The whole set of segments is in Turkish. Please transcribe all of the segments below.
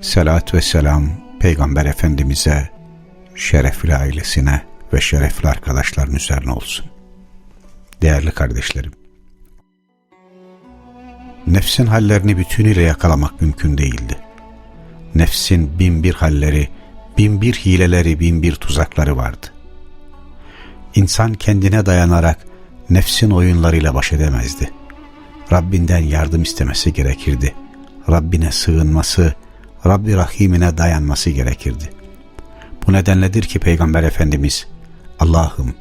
Selat ve selam Peygamber Efendimiz'e, şerefli ailesine ve şerefli arkadaşların üzerine olsun. Değerli kardeşlerim, nefsin hallerini bütünüyle yakalamak mümkün değildi. Nefsin bin bir halleri, bin bir hileleri, bin bir tuzakları vardı. İnsan kendine dayanarak nefsin oyunlarıyla baş edemezdi. Rabbinden yardım istemesi gerekirdi. Rabbine sığınması, Rabbi Rahim'ine dayanması gerekirdi. Bu nedenledir ki Peygamber Efendimiz, Allah'ım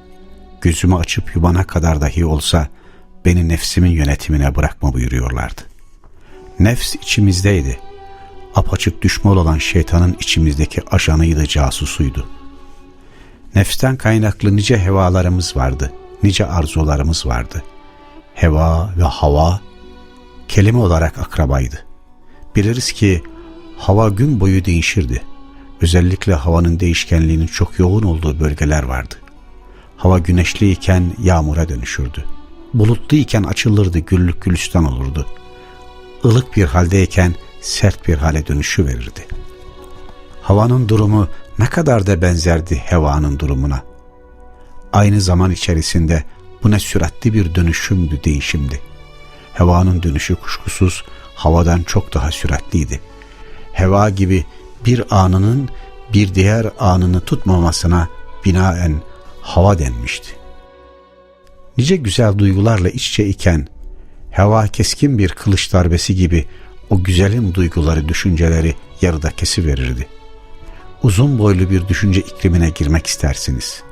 gözümü açıp yumana kadar dahi olsa beni nefsimin yönetimine bırakma buyuruyorlardı. Nefs içimizdeydi. Apaçık düşman olan şeytanın içimizdeki ajanıydı, casusuydu. Nefsten kaynaklı nice hevalarımız vardı, nice arzularımız vardı. Heva ve hava kelime olarak akrabaydı. Biliriz ki hava gün boyu değişirdi. Özellikle havanın değişkenliğinin çok yoğun olduğu bölgeler vardı. Hava güneşliyken yağmura dönüşürdü. Bulutluyken açılırdı, güllük gülistan olurdu. Ilık bir haldeyken sert bir hale dönüşü verirdi. Havanın durumu ne kadar da benzerdi hevanın durumuna. Aynı zaman içerisinde bu ne süratli bir dönüşümdü, değişimdi. Hevanın dönüşü kuşkusuz havadan çok daha süratliydi. Heva gibi bir anının bir diğer anını tutmamasına binaen hava denmişti. Nice güzel duygularla iç içe iken heva keskin bir kılıç darbesi gibi o güzelim duyguları, düşünceleri yarıda kesiverirdi. Uzun boylu bir düşünce iklimine girmek istersiniz.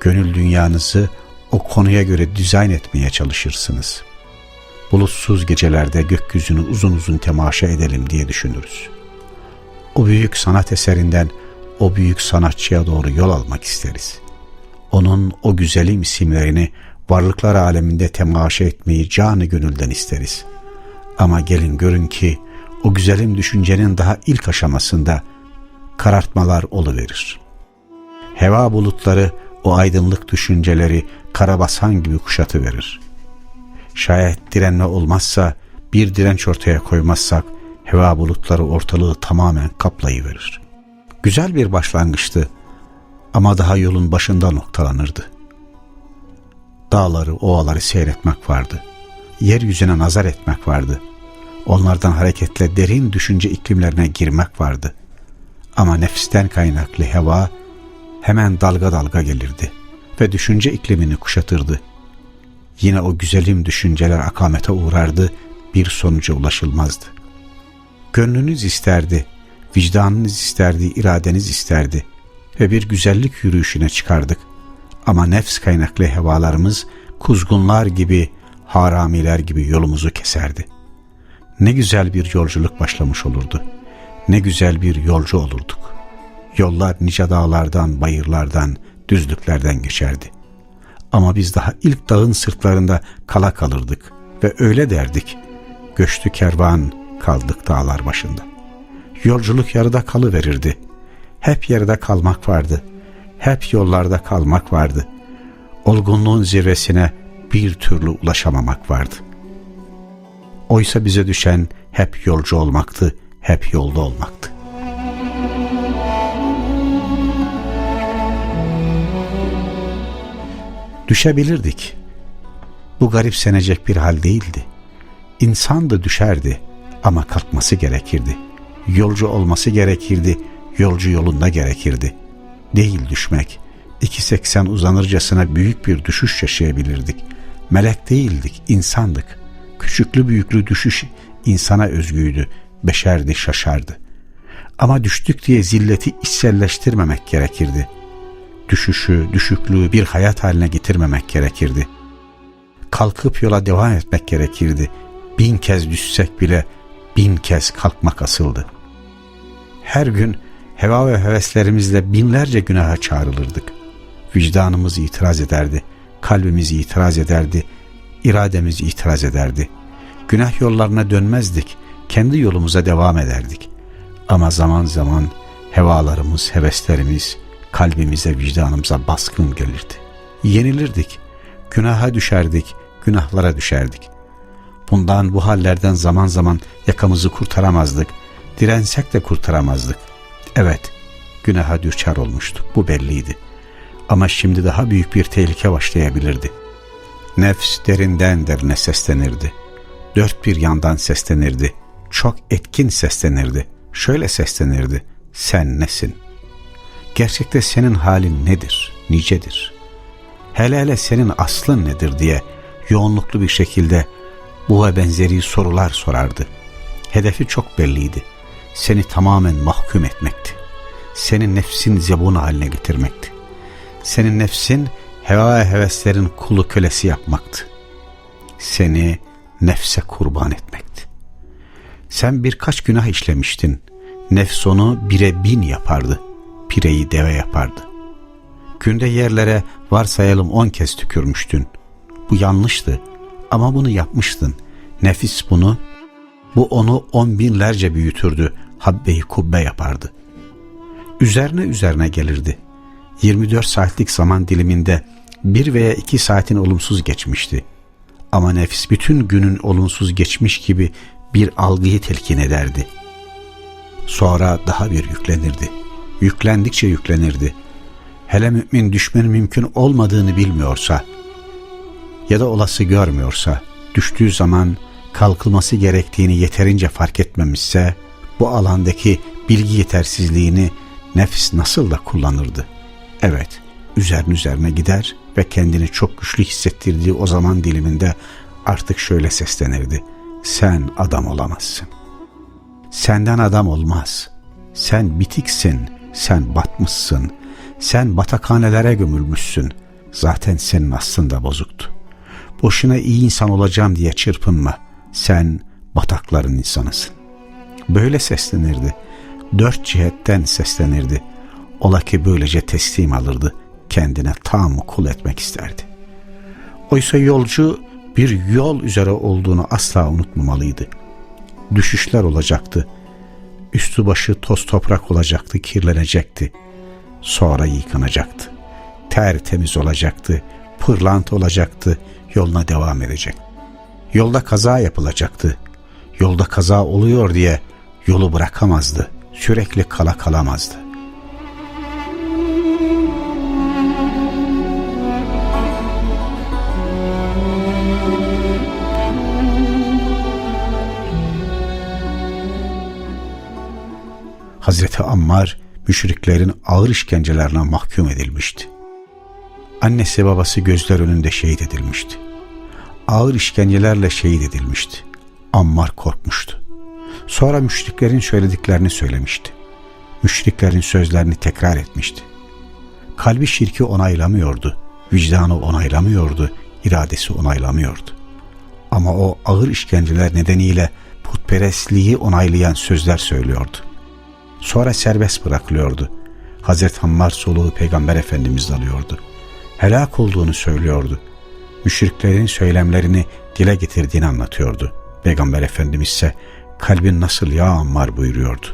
Gönül dünyanızı o konuya göre dizayn etmeye çalışırsınız. Bulutsuz gecelerde gökyüzünü uzun uzun temaşa edelim diye düşünürüz. O büyük sanat eserinden o büyük sanatçıya doğru yol almak isteriz. Onun o güzelim isimlerini varlıklar aleminde temaşa etmeyi canı gönülden isteriz. Ama gelin görün ki o güzelim düşüncenin daha ilk aşamasında karartmalar oluverir. Heva bulutları o aydınlık düşünceleri karabasan gibi kuşatı verir. Şayet direnme olmazsa, bir direnç ortaya koymazsak, heva bulutları ortalığı tamamen kaplayıverir. Güzel bir başlangıçtı ama daha yolun başında noktalanırdı. Dağları, ovaları seyretmek vardı. Yeryüzüne nazar etmek vardı. Onlardan hareketle derin düşünce iklimlerine girmek vardı. Ama nefisten kaynaklı heva hemen dalga dalga gelirdi ve düşünce iklimini kuşatırdı. Yine o güzelim düşünceler akamete uğrardı, bir sonuca ulaşılmazdı. Gönlünüz isterdi, vicdanınız isterdi, iradeniz isterdi ve bir güzellik yürüyüşüne çıkardık. Ama nefs kaynaklı hevalarımız kuzgunlar gibi, haramiler gibi yolumuzu keserdi. Ne güzel bir yolculuk başlamış olurdu. Ne güzel bir yolcu olurduk. Yollar nice dağlardan, bayırlardan, düzlüklerden geçerdi. Ama biz daha ilk dağın sırtlarında kala kalırdık ve öyle derdik. Göçtü kervan, kaldık dağlar başında. Yolculuk yarıda kalıverirdi. Hep yarıda kalmak vardı. Hep yollarda kalmak vardı. Olgunluğun zirvesine bir türlü ulaşamamak vardı. Oysa bize düşen hep yolcu olmaktı, hep yolda olmaktı. Düşebilirdik. Bu garipsenecek bir hal değildi. İnsan da düşerdi ama kalkması gerekirdi. Yolcu olması gerekirdi, yolcu yolunda gerekirdi. Değil düşmek. 2.80 uzanırcasına büyük bir düşüş yaşayabilirdik. Melek değildik, insandık. Küçüklü büyüklü düşüş insana özgüydü, beşerdi, şaşardı. Ama düştük diye zilleti içselleştirmemek gerekirdi. Düşüşü, düşüklüğü bir hayat haline getirmemek gerekirdi. Kalkıp yola devam etmek gerekirdi. Bin kez düşsek bile bin kez kalkmak asıldı. Her gün heva ve heveslerimizle binlerce günaha çağrılırdık. Vicdanımız itiraz ederdi, kalbimiz itiraz ederdi, irademiz itiraz ederdi. Günah yollarına dönmezdik, kendi yolumuza devam ederdik. Ama zaman zaman hevalarımız, heveslerimiz kalbimize, vicdanımıza baskın gelirdi. Yenilirdik, günaha düşerdik, günahlara düşerdik. Bundan bu hallerden zaman zaman yakamızı kurtaramazdık, dirensek de kurtaramazdık. Evet, günaha düşer olmuştuk, bu belliydi. Ama şimdi daha büyük bir tehlike başlayabilirdi. Nefs derinden derine seslenirdi. Dört bir yandan seslenirdi. Çok etkin seslenirdi. Şöyle seslenirdi. Sen nesin? Gerçekte senin halin nedir? Nicedir? Hele hele senin aslın nedir diye yoğunluklu bir şekilde bu ve benzeri sorular sorardı. Hedefi çok belliydi. Seni tamamen mahkum etmekti. Senin nefsin zebun haline getirmekti. Senin nefsin heva ve heveslerin kulu kölesi yapmaktı. Seni nefse kurban etmekti. Sen birkaç günah işlemiştin. Nefs onu bire bin yapardı. Pireyi deve yapardı. Günde yerlere varsayalım on kez tükürmüştün. Bu yanlıştı ama bunu yapmıştın. Nefis bunu, bu onu on binlerce büyütürdü. Habbeyi kubbe yapardı. Üzerine üzerine gelirdi. 24 saatlik zaman diliminde bir veya iki saatin olumsuz geçmişti. Ama nefis bütün günün olumsuz geçmiş gibi bir algıyı telkin ederdi. Sonra daha bir yüklenirdi. Yüklendikçe yüklenirdi. Hele mümin düşmenin mümkün olmadığını bilmiyorsa ya da olası görmüyorsa, düştüğü zaman kalkılması gerektiğini yeterince fark etmemişse, bu alandaki bilgi yetersizliğini nefis nasıl da kullanırdı? Evet, üzerine üzerine gider ve kendini çok güçlü hissettirdiği o zaman diliminde artık şöyle seslenirdi. Sen adam olamazsın. Senden adam olmaz. Sen bitiksin, sen batmışsın, sen batakhanelere gömülmüşsün. Zaten senin aslında bozuktu. Boşuna iyi insan olacağım diye çırpınma. Sen batakların insanısın. Böyle seslenirdi. Dört cihetten seslenirdi. Ola ki böylece teslim alırdı. Kendine tam kul etmek isterdi. Oysa yolcu bir yol üzere olduğunu asla unutmamalıydı. Düşüşler olacaktı. Üstü başı toz toprak olacaktı, kirlenecekti. Sonra yıkanacaktı. Tertemiz olacaktı, pırlant olacaktı, yoluna devam edecek. Yolda kaza yapılacaktı. Yolda kaza oluyor diye yolu bırakamazdı. Sürekli kala kalamazdı. Hazreti Ammar müşriklerin ağır işkencelerine mahkum edilmişti. Annesi babası gözler önünde şehit edilmişti. Ağır işkencelerle şehit edilmişti. Ammar korkmuştu. Sonra müşriklerin söylediklerini söylemişti. Müşriklerin sözlerini tekrar etmişti. Kalbi şirki onaylamıyordu. Vicdanı onaylamıyordu. iradesi onaylamıyordu. Ama o ağır işkenceler nedeniyle putperestliği onaylayan sözler söylüyordu. Sonra serbest bırakılıyordu. Hazreti Hammar soluğu Peygamber Efendimiz alıyordu. Helak olduğunu söylüyordu. Müşriklerin söylemlerini dile getirdiğini anlatıyordu. Peygamber Efendimiz ise kalbin nasıl ya Ammar buyuruyordu.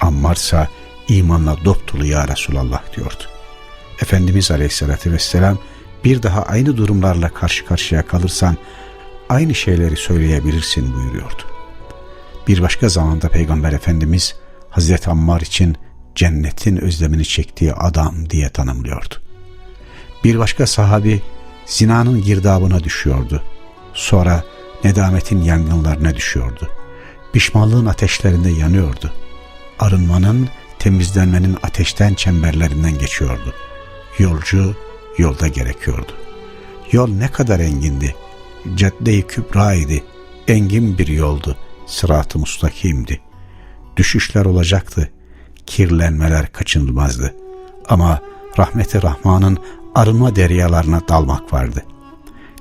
Ammarsa imanla dop dolu ya Resulallah diyordu. Efendimiz Aleyhisselatü Vesselam bir daha aynı durumlarla karşı karşıya kalırsan aynı şeyleri söyleyebilirsin buyuruyordu. Bir başka zamanda Peygamber Efendimiz Hazreti Ammar için cennetin özlemini çektiği adam diye tanımlıyordu. Bir başka sahabi zinanın girdabına düşüyordu. Sonra nedametin yangınlarına düşüyordu. Pişmanlığın ateşlerinde yanıyordu. Arınmanın, temizlenmenin ateşten çemberlerinden geçiyordu. Yolcu yolda gerekiyordu. Yol ne kadar engindi. Cadde-i Kübra idi. Engin bir yoldu. Sırat-ı mustakimdi. Düşüşler olacaktı. Kirlenmeler kaçınılmazdı. Ama rahmeti Rahman'ın arınma deryalarına dalmak vardı.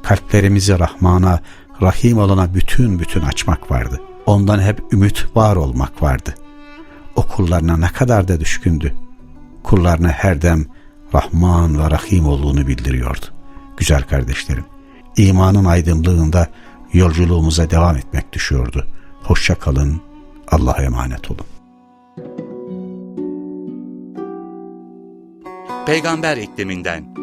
Kalplerimizi Rahman'a, Rahim olana bütün bütün açmak vardı. Ondan hep ümit var olmak vardı. o kullarına ne kadar da düşkündü. Kullarına her dem Rahman ve Rahim olduğunu bildiriyordu. Güzel kardeşlerim, imanın aydınlığında yolculuğumuza devam etmek düşüyordu. Hoşça kalın, Allah'a emanet olun. Peygamber ikliminden.